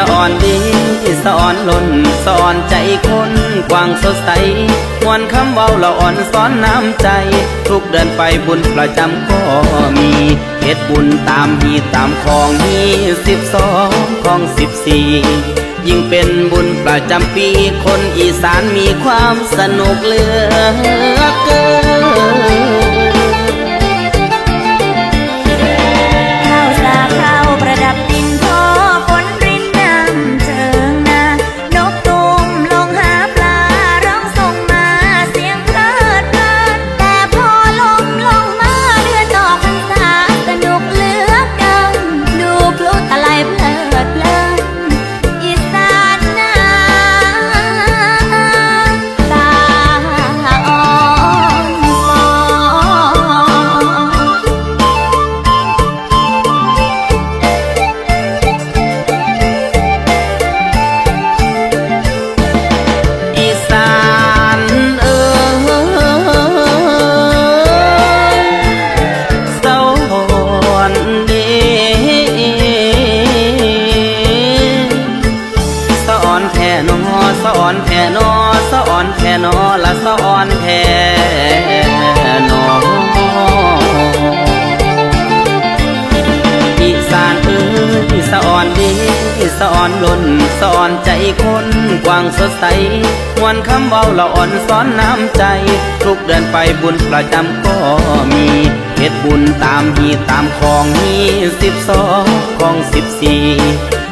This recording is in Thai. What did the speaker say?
อ้ยสะอ่อนดีสะอ่อนล้นสะอ่อนใจคนกว้างสดใสมวนคำเว้าละอ่อนสอนน้ำใจ ทุกเดินไปบุญประจำก็มีเฮ็ดบุญตามฮีตามของฮีสิบสองของสิบสี่ยิ่งเป็นบุญประจำปี คนอีสานมีความสนุกเหลือเกิน นแท่นอสะอ่อนแท่นอสะอ่อนแท่นอละสะอ่อนแท่นออีสานเอ้ยสะอ่อนดีสะอ่อนล้นสะอ่อนใจคนกว้างสดใสมวนคำเว้าละอ่อนสอนน้ำใจ ทุกเดินไปบุญประจำก็มีเฮ็ดบุญตามฮีตามของฮีสิบสองของสิบสี่